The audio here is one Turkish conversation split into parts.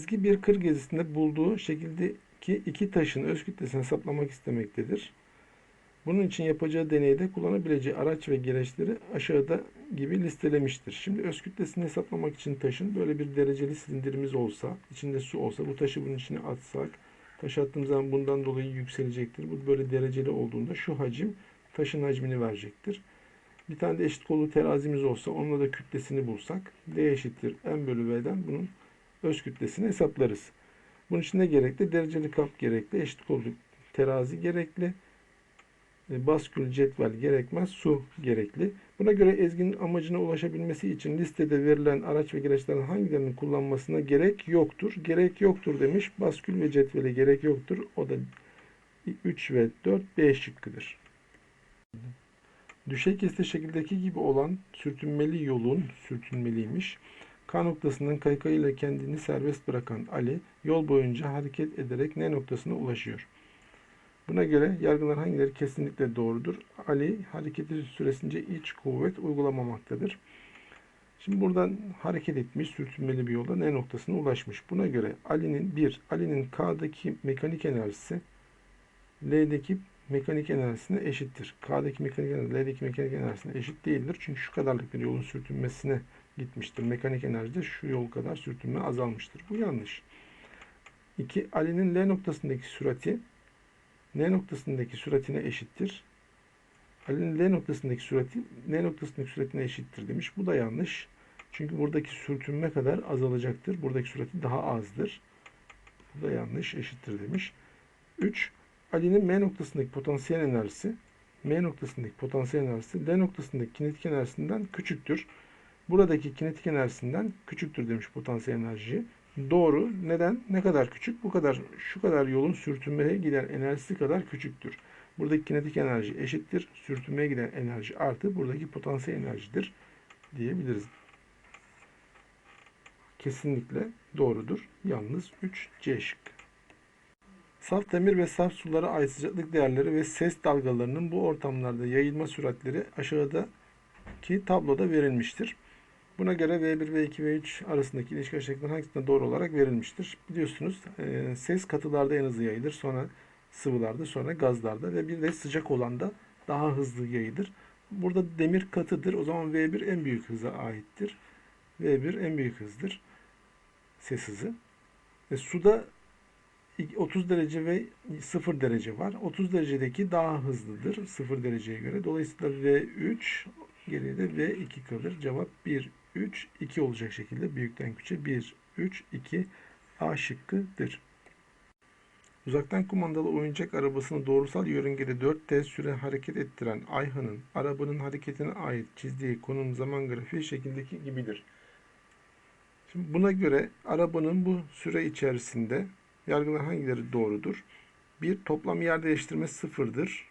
Ezgi bir kır gezisinde bulduğu şekildeki iki taşın öz kütlesini hesaplamak istemektedir. Bunun için yapacağı deneyde kullanabileceği araç ve gereçleri aşağıda gibi listelemiştir. Şimdi öz kütlesini hesaplamak için taşın böyle bir dereceli silindirimiz olsa, içinde su olsa, bu taşı bunun içine atsak, taş attığımız zaman bundan dolayı yükselecektir. Bu böyle dereceli olduğunda şu hacim taşın hacmini verecektir. Bir tane de eşit kollu terazimiz olsa onunla da kütlesini bulsak D eşittir M bölü V'den bunun öz kütlesini hesaplarız. Bunun için ne gerekli? Dereceli kap gerekli, eşit kollu terazi gerekli, e, baskül cetvel gerekmez, su gerekli. Buna göre Ezgi'nin amacına ulaşabilmesi için listede verilen araç ve gereçlerin hangilerinin kullanmasına gerek yoktur. Gerek yoktur demiş. Baskül ve cetvele gerek yoktur. O da 3 ve 4 B şıkkıdır. Düşey kesti şekildeki gibi olan sürtünmeli yolun sürtünmeliymiş. K noktasından kaykayıyla kendini serbest bırakan Ali yol boyunca hareket ederek N noktasına ulaşıyor. Buna göre yargılar hangileri kesinlikle doğrudur? Ali hareketi süresince iç kuvvet uygulamamaktadır. Şimdi buradan hareket etmiş sürtünmeli bir yolda N noktasına ulaşmış. Buna göre Ali'nin bir Ali'nin K'daki mekanik enerjisi L'deki mekanik enerjisine eşittir. K'daki mekanik enerji L'deki mekanik enerjisine eşit değildir. Çünkü şu kadarlık bir yolun sürtünmesine gitmiştir. Mekanik enerjide şu yol kadar sürtünme azalmıştır. Bu yanlış. 2. Ali'nin L noktasındaki sürati N noktasındaki süratine eşittir. Ali'nin L noktasındaki sürati N noktasındaki süratine eşittir demiş. Bu da yanlış. Çünkü buradaki sürtünme kadar azalacaktır. Buradaki sürati daha azdır. Bu da yanlış. Eşittir demiş. 3. Ali'nin M noktasındaki potansiyel enerjisi M noktasındaki potansiyel enerjisi L noktasındaki kinetik enerjisinden küçüktür. Buradaki kinetik enerjisinden küçüktür demiş potansiyel enerji. Doğru. Neden? Ne kadar küçük? Bu kadar şu kadar yolun sürtünmeye giden enerjisi kadar küçüktür. Buradaki kinetik enerji eşittir. Sürtünmeye giden enerji artı buradaki potansiyel enerjidir diyebiliriz. Kesinlikle doğrudur. Yalnız 3 C şıkkı. Saf demir ve saf sulara ait sıcaklık değerleri ve ses dalgalarının bu ortamlarda yayılma süratleri aşağıdaki tabloda verilmiştir. Buna göre V1, V2, V3 arasındaki ilişki aşağıdakilerin hangisinde doğru olarak verilmiştir? Biliyorsunuz e, ses katılarda en hızlı yayılır. Sonra sıvılarda, sonra gazlarda ve bir de sıcak olanda daha hızlı yayılır. Burada demir katıdır. O zaman V1 en büyük hıza aittir. V1 en büyük hızdır. Ses hızı. E, suda 30 derece ve 0 derece var. 30 derecedeki daha hızlıdır 0 dereceye göre. Dolayısıyla V3 geriye de V2 kalır. Cevap 1, 3, 2 olacak şekilde büyükten küçüğe 1, 3, 2 A şıkkıdır. Uzaktan kumandalı oyuncak arabasını doğrusal yörüngede 4T süre hareket ettiren Ayhan'ın arabanın hareketine ait çizdiği konum zaman grafiği şekildeki gibidir. Şimdi buna göre arabanın bu süre içerisinde yargılar hangileri doğrudur? Bir, toplam yer değiştirme sıfırdır.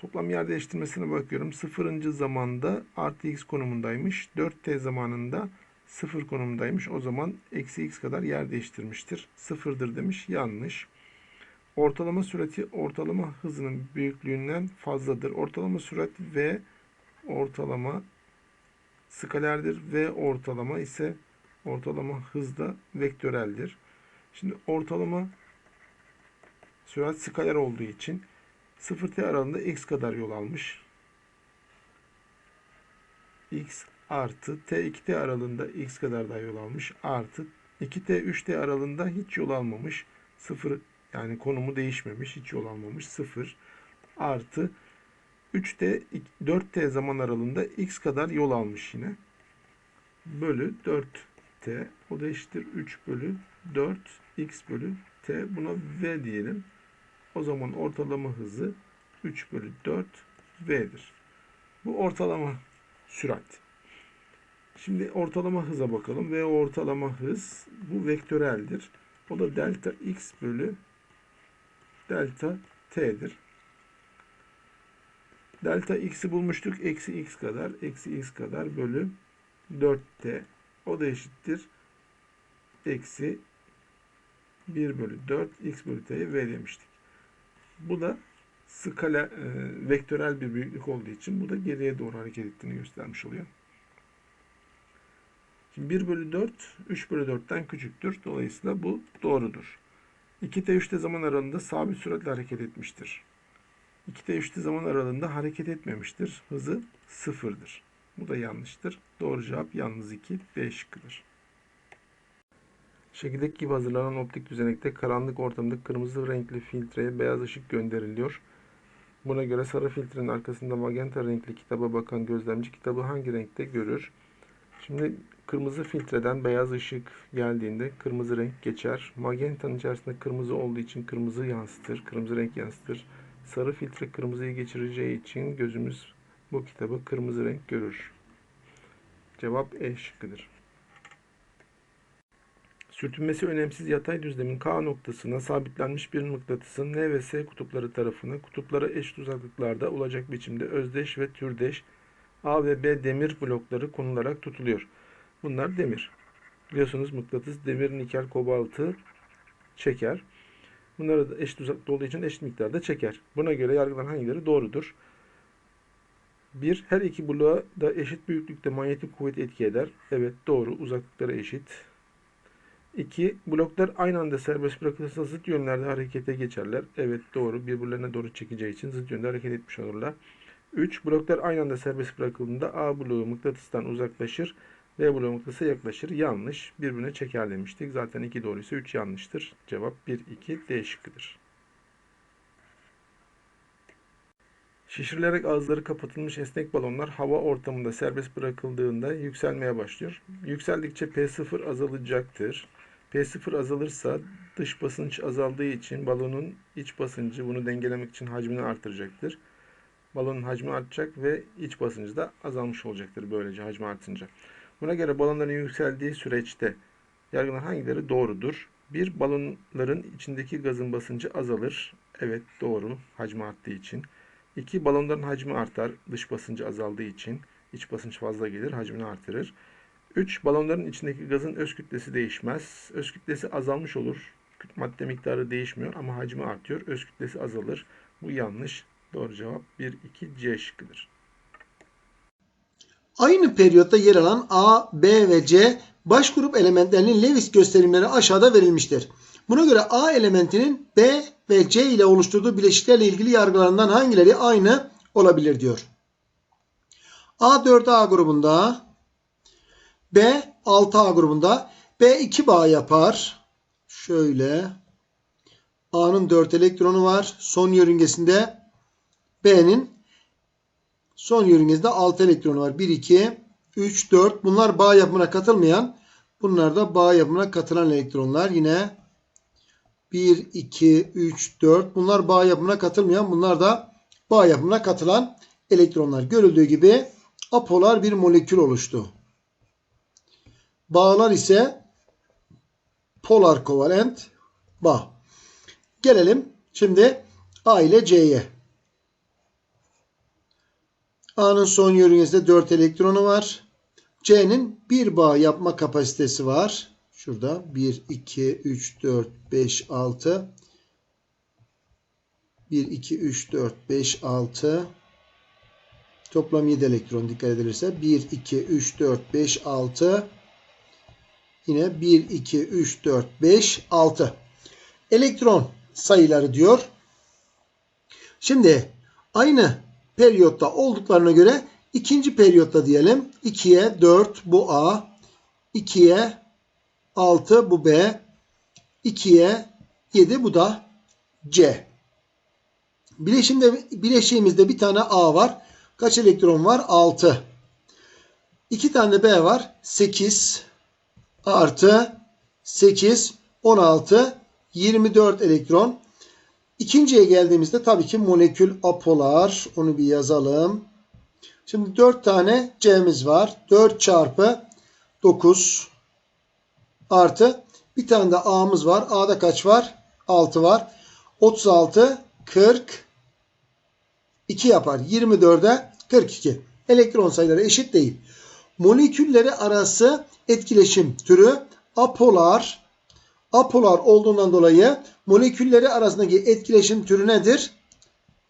Toplam yer değiştirmesine bakıyorum. Sıfırıncı zamanda artı x konumundaymış. 4t zamanında sıfır konumundaymış. O zaman eksi x kadar yer değiştirmiştir. Sıfırdır demiş. Yanlış. Ortalama sürati ortalama hızının büyüklüğünden fazladır. Ortalama sürat v ortalama skalerdir. V ortalama ise ortalama hızda vektöreldir. Şimdi ortalama sürat skaler olduğu için 0t aralığında x kadar yol almış. x artı t2t aralığında x kadar daha yol almış. Artı 2t 3t aralığında hiç yol almamış. 0 yani konumu değişmemiş. Hiç yol almamış. 0 artı 3t 4t zaman aralığında x kadar yol almış yine. Bölü 4t o da eşittir 3 bölü 4 x bölü t buna v diyelim. O zaman ortalama hızı 3 bölü 4 V'dir. Bu ortalama sürat. Şimdi ortalama hıza bakalım. V ortalama hız bu vektöreldir. O da delta x bölü delta t'dir. Delta x'i bulmuştuk. Eksi x kadar. Eksi x kadar bölü 4t. O da eşittir. Eksi 1 bölü 4 x bölü t'ye v demiştik. Bu da skala e, vektörel bir büyüklük olduğu için bu da geriye doğru hareket ettiğini göstermiş oluyor. Şimdi 1 bölü 4 3 bölü 4'ten küçüktür. Dolayısıyla bu doğrudur. 2t 3t zaman aralığında sabit süratle hareket etmiştir. 2t 3t zaman aralığında hareket etmemiştir. Hızı sıfırdır. Bu da yanlıştır. Doğru cevap yalnız 2 B şıkkıdır. Şekildeki gibi hazırlanan optik düzenekte karanlık ortamda kırmızı renkli filtreye beyaz ışık gönderiliyor. Buna göre sarı filtrenin arkasında magenta renkli kitaba bakan gözlemci kitabı hangi renkte görür? Şimdi kırmızı filtreden beyaz ışık geldiğinde kırmızı renk geçer. Magentanın içerisinde kırmızı olduğu için kırmızı yansıtır, kırmızı renk yansıtır. Sarı filtre kırmızıyı geçireceği için gözümüz bu kitabı kırmızı renk görür. Cevap E şıkkıdır. Sürtünmesi önemsiz yatay düzlemin K noktasına sabitlenmiş bir mıknatısın N ve S kutupları tarafına kutuplara eşit uzaklıklarda olacak biçimde özdeş ve türdeş A ve B demir blokları konularak tutuluyor. Bunlar demir. Biliyorsunuz mıknatıs demir, nikel, kobaltı çeker. Bunları da eşit uzaklıkta olduğu için eşit miktarda çeker. Buna göre yargılanan hangileri doğrudur? 1. Her iki bloğa da eşit büyüklükte manyetik kuvvet etki eder. Evet doğru. Uzaklıkları eşit. 2. Bloklar aynı anda serbest bırakılırsa zıt yönlerde harekete geçerler. Evet doğru. Birbirlerine doğru çekeceği için zıt yönde hareket etmiş olurlar. 3. Bloklar aynı anda serbest bırakıldığında A bloğu mıknatıstan uzaklaşır. B bloğu mıknatısa yaklaşır. Yanlış. Birbirine çeker demiştik. Zaten 2 doğruysa 3 yanlıştır. Cevap 1, 2 D şıkkıdır. Şişirilerek ağızları kapatılmış esnek balonlar hava ortamında serbest bırakıldığında yükselmeye başlıyor. Yükseldikçe P0 azalacaktır. P0 azalırsa dış basınç azaldığı için balonun iç basıncı bunu dengelemek için hacmini artıracaktır. Balonun hacmi artacak ve iç basıncı da azalmış olacaktır böylece hacmi artınca. Buna göre balonların yükseldiği süreçte yargılanan hangileri doğrudur? Bir, balonların içindeki gazın basıncı azalır. Evet doğru hacmi arttığı için. 2. Balonların hacmi artar. Dış basıncı azaldığı için iç basınç fazla gelir. Hacmini artırır. 3. Balonların içindeki gazın öz kütlesi değişmez. Öz kütlesi azalmış olur. Madde miktarı değişmiyor ama hacmi artıyor. Öz kütlesi azalır. Bu yanlış. Doğru cevap 1, 2, C şıkkıdır. Aynı periyotta yer alan A, B ve C baş grup elementlerinin Lewis gösterimleri aşağıda verilmiştir. Buna göre A elementinin B ve C ile oluşturduğu bileşiklerle ilgili yargılarından hangileri aynı olabilir diyor. A 4A grubunda, B 6A grubunda, B 2 bağ yapar. Şöyle. A'nın 4 elektronu var. Son yörüngesinde B'nin son yörüngesinde 6 elektronu var. 1, 2, 3, 4. Bunlar bağ yapımına katılmayan. Bunlar da bağ yapımına katılan elektronlar. Yine 1, 2, 3, 4. Bunlar bağ yapımına katılmayan. Bunlar da bağ yapımına katılan elektronlar. Görüldüğü gibi apolar bir molekül oluştu. Bağlar ise polar kovalent bağ. Gelelim şimdi A ile C'ye. A'nın son yörüngesinde 4 elektronu var. C'nin bir bağ yapma kapasitesi var. Şurada 1, 2, 3, 4, 5, 6. 1, 2, 3, 4, 5, 6. Toplam 7 elektron dikkat edilirse. 1, 2, 3, 4, 5, 6. Yine 1, 2, 3, 4, 5, 6. Elektron sayıları diyor. Şimdi aynı periyotta olduklarına göre ikinci periyotta diyelim. 2'ye 4 bu A. 2'ye 6 bu B. 2'ye 7 bu da C. Bileşimde, bileşiğimizde bir tane A var. Kaç elektron var? 6. 2 tane B var. 8 artı 8 16 24 elektron. İkinciye geldiğimizde tabii ki molekül apolar. Onu bir yazalım. Şimdi 4 tane C'miz var. 4 çarpı 9 artı bir tane de A'mız var. A'da kaç var? 6 var. 36 40 2 yapar. 24'e 42. Elektron sayıları eşit değil. Molekülleri arası etkileşim türü apolar apolar olduğundan dolayı molekülleri arasındaki etkileşim türü nedir?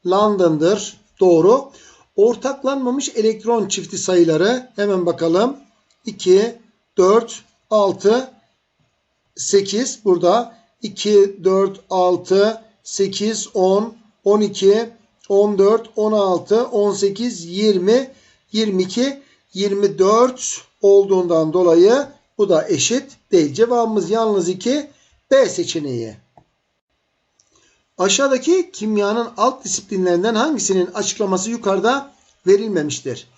London'dır. Doğru. Ortaklanmamış elektron çifti sayıları hemen bakalım. 2, 4, 6, 8 burada 2, 4, 6, 8, 10, 12, 14, 16, 18, 20, 22, 24 olduğundan dolayı bu da eşit değil. Cevabımız yalnız 2 B seçeneği. Aşağıdaki kimyanın alt disiplinlerinden hangisinin açıklaması yukarıda verilmemiştir?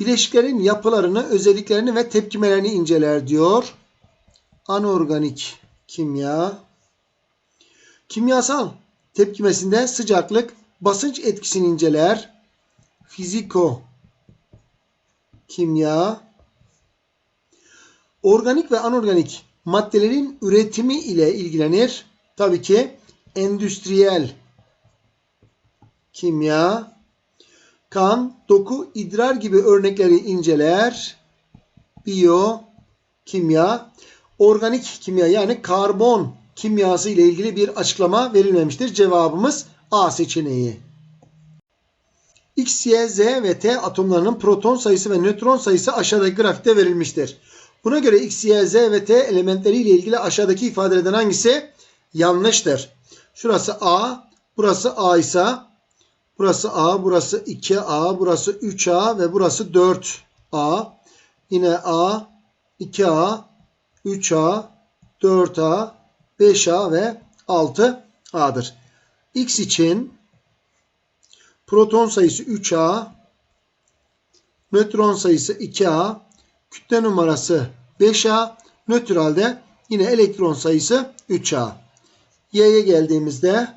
Bileşiklerin yapılarını, özelliklerini ve tepkimelerini inceler diyor. Anorganik kimya. Kimyasal tepkimesinde sıcaklık, basınç etkisini inceler. Fiziko kimya. Organik ve anorganik maddelerin üretimi ile ilgilenir. Tabii ki endüstriyel kimya, kan, doku, idrar gibi örnekleri inceler. Biyo, kimya, organik kimya yani karbon kimyası ile ilgili bir açıklama verilmemiştir. Cevabımız A seçeneği. X, Y, Z ve T atomlarının proton sayısı ve nötron sayısı aşağıdaki grafikte verilmiştir. Buna göre X, Y, Z ve T elementleri ile ilgili aşağıdaki ifadelerden hangisi yanlıştır? Şurası A, burası A ise burası A, burası 2A, burası 3A ve burası 4A. Yine A, 2A, 3A, 4A, 5A ve 6A'dır. X için proton sayısı 3A, nötron sayısı 2A, kütle numarası 5A, nötralde yine elektron sayısı 3A. Y'ye geldiğimizde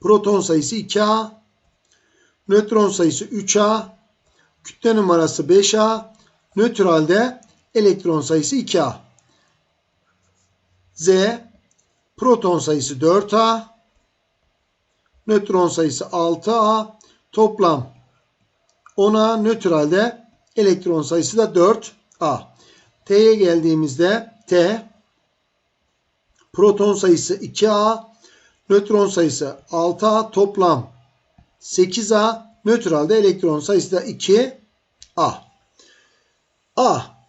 proton sayısı 2A, nötron sayısı 3A, kütle numarası 5A, nötralde elektron sayısı 2A. Z proton sayısı 4A, nötron sayısı 6A, toplam 10A, nötralde elektron sayısı da 4A. T'ye geldiğimizde T proton sayısı 2A, nötron sayısı 6A, toplam 8A, nötralde elektron sayısı da 2A. A.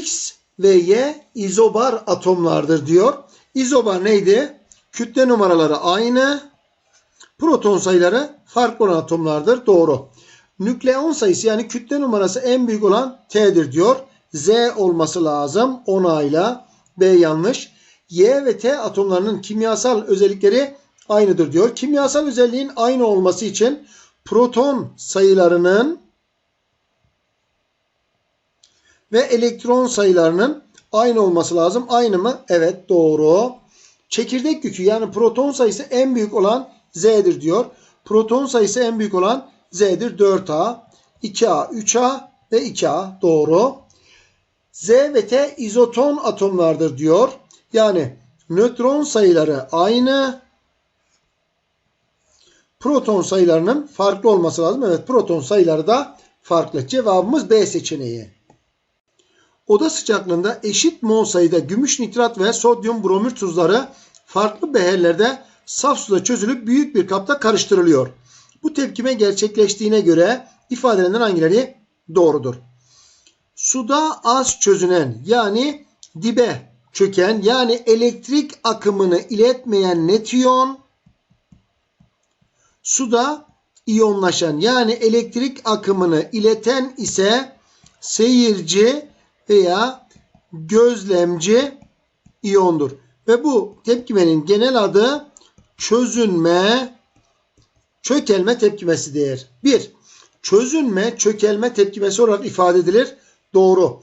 X ve Y izobar atomlardır diyor. İzobar neydi? Kütle numaraları aynı. Proton sayıları farklı olan atomlardır. Doğru. Nükleon sayısı yani kütle numarası en büyük olan T'dir diyor. Z olması lazım. 10 ile B yanlış. Y ve T atomlarının kimyasal özellikleri aynıdır diyor. Kimyasal özelliğin aynı olması için proton sayılarının ve elektron sayılarının aynı olması lazım. Aynı mı? Evet doğru. Çekirdek yükü yani proton sayısı en büyük olan Z'dir diyor. Proton sayısı en büyük olan Z'dir 4A, 2A, 3A ve 2A doğru. Z ve T izoton atomlardır diyor. Yani nötron sayıları aynı. Proton sayılarının farklı olması lazım. Evet proton sayıları da farklı. Cevabımız B seçeneği. Oda sıcaklığında eşit mol sayıda gümüş nitrat ve sodyum bromür tuzları farklı beherlerde saf suda çözülüp büyük bir kapta karıştırılıyor. Bu tepkime gerçekleştiğine göre ifadelerinden hangileri doğrudur? Suda az çözünen yani dibe çöken yani elektrik akımını iletmeyen netriyon suda iyonlaşan yani elektrik akımını ileten ise seyirci veya gözlemci iyondur. Ve bu tepkimenin genel adı çözünme çökelme tepkimesidir. 1. Çözünme çökelme tepkimesi olarak ifade edilir. Doğru.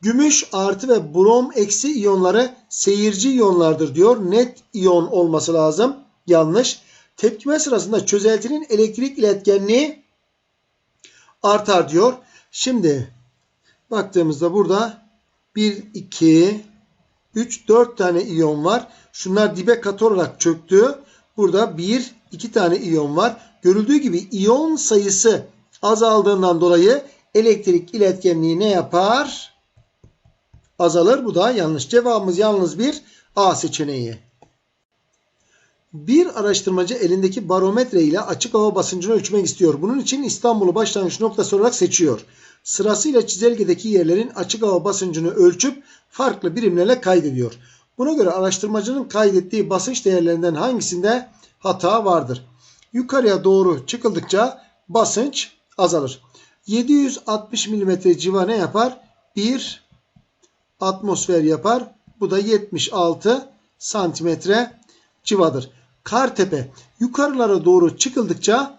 Gümüş artı ve brom eksi iyonları seyirci iyonlardır diyor. Net iyon olması lazım. Yanlış. Tepkime sırasında çözeltinin elektrik iletkenliği artar diyor. Şimdi baktığımızda burada 1, 2, 3, 4 tane iyon var. Şunlar dibe katı olarak çöktü. Burada 1, 2 tane iyon var. Görüldüğü gibi iyon sayısı azaldığından dolayı elektrik iletkenliği ne yapar? Azalır. Bu da yanlış. Cevabımız yalnız bir A seçeneği. Bir araştırmacı elindeki barometre ile açık hava basıncını ölçmek istiyor. Bunun için İstanbul'u başlangıç noktası olarak seçiyor. Sırasıyla çizelgedeki yerlerin açık hava basıncını ölçüp farklı birimlerle kaydediyor. Buna göre araştırmacının kaydettiği basınç değerlerinden hangisinde hata vardır? Yukarıya doğru çıkıldıkça basınç azalır. 760 mm civa ne yapar? 1 atmosfer yapar. Bu da 76 santimetre civadır. Kartepe yukarılara doğru çıkıldıkça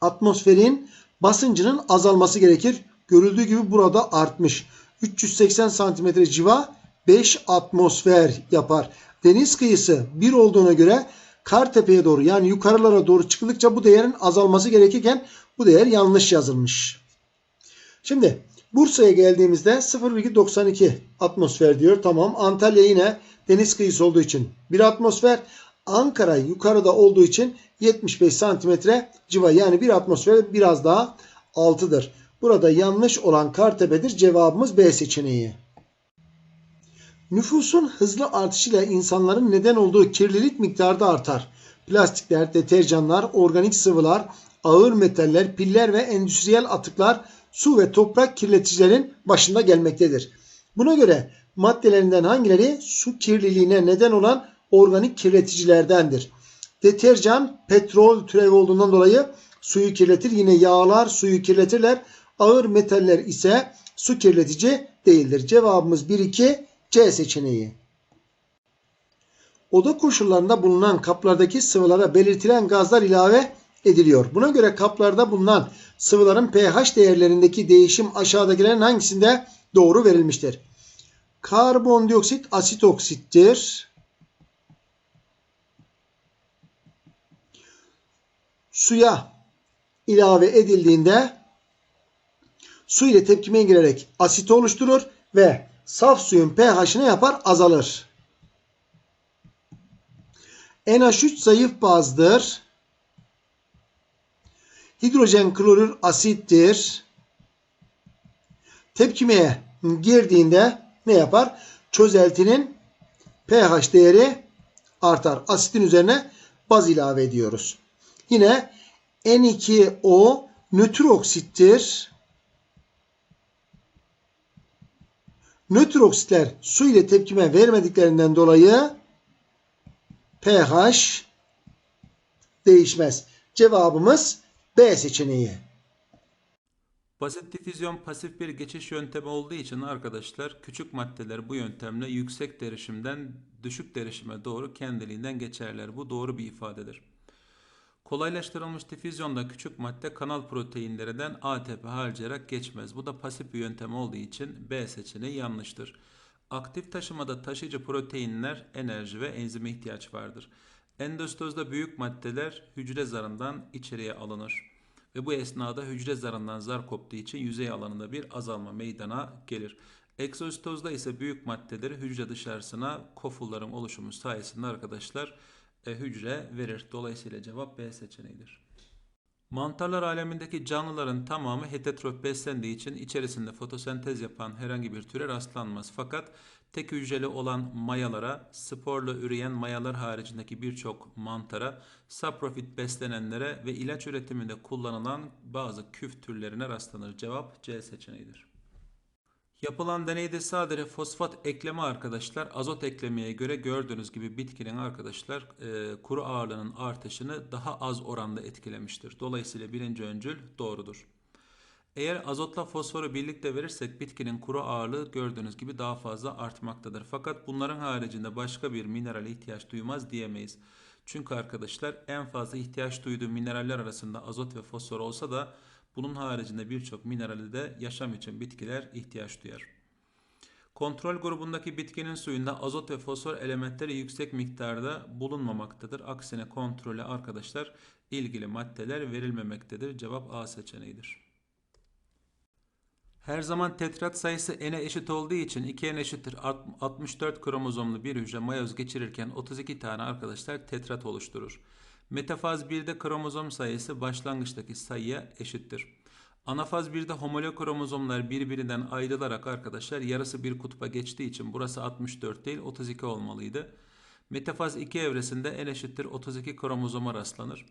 atmosferin basıncının azalması gerekir. Görüldüğü gibi burada artmış. 380 santimetre civa 5 atmosfer yapar. Deniz kıyısı 1 olduğuna göre Kartepe'ye doğru yani yukarılara doğru çıkıldıkça bu değerin azalması gerekirken bu değer yanlış yazılmış. Şimdi Bursa'ya geldiğimizde 0,92 atmosfer diyor. Tamam. Antalya yine deniz kıyısı olduğu için 1 atmosfer. Ankara yukarıda olduğu için 75 santimetre civa. Yani 1 atmosfer biraz daha 6'dır. Burada yanlış olan Kartepe'dir. Cevabımız B seçeneği. Nüfusun hızlı artışıyla insanların neden olduğu kirlilik miktarı da artar. Plastikler, deterjanlar, organik sıvılar, ağır metaller, piller ve endüstriyel atıklar su ve toprak kirleticilerin başında gelmektedir. Buna göre maddelerinden hangileri su kirliliğine neden olan organik kirleticilerdendir? Deterjan petrol türevi olduğundan dolayı suyu kirletir. Yine yağlar suyu kirletirler. Ağır metaller ise su kirletici değildir. Cevabımız 1-2 C seçeneği. Oda koşullarında bulunan kaplardaki sıvılara belirtilen gazlar ilave ediliyor. Buna göre kaplarda bulunan sıvıların pH değerlerindeki değişim aşağıdakilerin hangisinde doğru verilmiştir? Karbondioksit asit oksittir. Suya ilave edildiğinde su ile tepkimeye girerek asit oluşturur ve saf suyun pH'ini yapar azalır. NH3 zayıf bazdır. Hidrojen klorür asittir. Tepkimeye girdiğinde ne yapar? Çözeltinin pH değeri artar. Asitin üzerine baz ilave ediyoruz. Yine N2O nötr oksittir. Nötr oksitler su ile tepkime vermediklerinden dolayı pH değişmez. Cevabımız B seçeneği. Basit difüzyon pasif bir geçiş yöntemi olduğu için arkadaşlar küçük maddeler bu yöntemle yüksek derişimden düşük derişime doğru kendiliğinden geçerler. Bu doğru bir ifadedir. Kolaylaştırılmış difüzyonda küçük madde kanal proteinlerinden ATP harcayarak geçmez. Bu da pasif bir yöntem olduğu için B seçeneği yanlıştır. Aktif taşımada taşıyıcı proteinler enerji ve enzime ihtiyaç vardır. Endostozda büyük maddeler hücre zarından içeriye alınır ve bu esnada hücre zarından zar koptuğu için yüzey alanında bir azalma meydana gelir. Egzositozda ise büyük maddeleri hücre dışarısına kofulların oluşumu sayesinde arkadaşlar hücre verir. Dolayısıyla cevap B seçeneğidir. Mantarlar alemindeki canlıların tamamı heterotrof beslendiği için içerisinde fotosentez yapan herhangi bir türe rastlanmaz. Fakat tek hücreli olan mayalara, sporla üreyen mayalar haricindeki birçok mantara, saprofit beslenenlere ve ilaç üretiminde kullanılan bazı küf türlerine rastlanır. Cevap C seçeneğidir. Yapılan deneyde sadece fosfat ekleme arkadaşlar azot eklemeye göre gördüğünüz gibi bitkinin arkadaşlar e, kuru ağırlığının artışını daha az oranda etkilemiştir. Dolayısıyla birinci öncül doğrudur. Eğer azotla fosforu birlikte verirsek bitkinin kuru ağırlığı gördüğünüz gibi daha fazla artmaktadır. Fakat bunların haricinde başka bir minerale ihtiyaç duymaz diyemeyiz. Çünkü arkadaşlar en fazla ihtiyaç duyduğu mineraller arasında azot ve fosfor olsa da bunun haricinde birçok minerale de yaşam için bitkiler ihtiyaç duyar. Kontrol grubundaki bitkinin suyunda azot ve fosfor elementleri yüksek miktarda bulunmamaktadır. Aksine kontrole arkadaşlar ilgili maddeler verilmemektedir. Cevap A seçeneğidir. Her zaman tetrat sayısı n'e eşit olduğu için 2n eşittir 64 kromozomlu bir hücre mayoz geçirirken 32 tane arkadaşlar tetrat oluşturur. Metafaz 1'de kromozom sayısı başlangıçtaki sayıya eşittir. Anafaz 1'de homolog kromozomlar birbirinden ayrılarak arkadaşlar yarısı bir kutba geçtiği için burası 64 değil 32 olmalıydı. Metafaz 2 evresinde n eşittir 32 kromozoma rastlanır.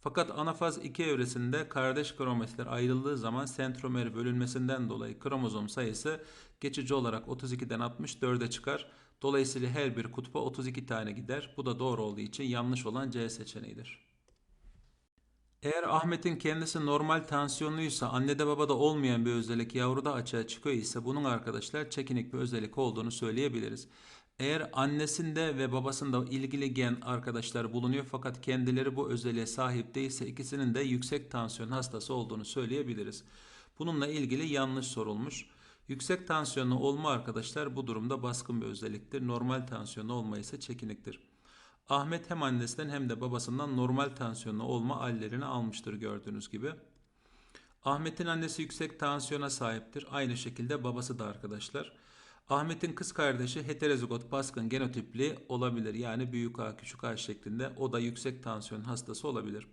Fakat anafaz 2 evresinde kardeş kromatitler ayrıldığı zaman sentromer bölünmesinden dolayı kromozom sayısı geçici olarak 32'den 64'e çıkar. Dolayısıyla her bir kutba 32 tane gider. Bu da doğru olduğu için yanlış olan C seçeneğidir. Eğer Ahmet'in kendisi normal tansiyonluysa annede babada olmayan bir özellik yavruda açığa çıkıyor ise bunun arkadaşlar çekinik bir özellik olduğunu söyleyebiliriz. Eğer annesinde ve babasında ilgili gen arkadaşlar bulunuyor fakat kendileri bu özelliğe sahip değilse ikisinin de yüksek tansiyon hastası olduğunu söyleyebiliriz. Bununla ilgili yanlış sorulmuş. Yüksek tansiyonlu olma arkadaşlar bu durumda baskın bir özelliktir. Normal tansiyonlu olma ise çekiniktir. Ahmet hem annesinden hem de babasından normal tansiyonlu olma hallerini almıştır gördüğünüz gibi. Ahmet'in annesi yüksek tansiyona sahiptir. Aynı şekilde babası da arkadaşlar. Ahmet'in kız kardeşi heterozigot baskın genotipli olabilir. Yani büyük A küçük A şeklinde o da yüksek tansiyon hastası olabilir.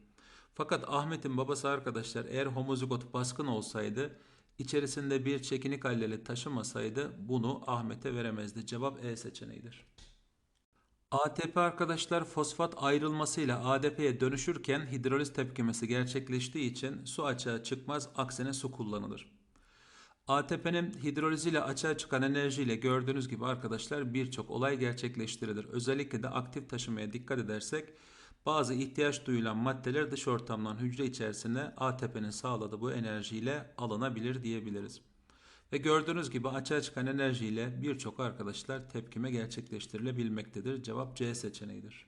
Fakat Ahmet'in babası arkadaşlar eğer homozigot baskın olsaydı içerisinde bir çekinik alleli taşımasaydı bunu Ahmet'e veremezdi. Cevap E seçeneğidir. ATP arkadaşlar fosfat ayrılmasıyla ADP'ye dönüşürken hidroliz tepkimesi gerçekleştiği için su açığa çıkmaz aksine su kullanılır. ATP'nin hidroliziyle açığa çıkan enerjiyle gördüğünüz gibi arkadaşlar birçok olay gerçekleştirilir. Özellikle de aktif taşımaya dikkat edersek bazı ihtiyaç duyulan maddeler dış ortamdan hücre içerisine ATP'nin sağladığı bu enerjiyle alınabilir diyebiliriz. Ve gördüğünüz gibi açığa çıkan enerjiyle birçok arkadaşlar tepkime gerçekleştirilebilmektedir. Cevap C seçeneğidir.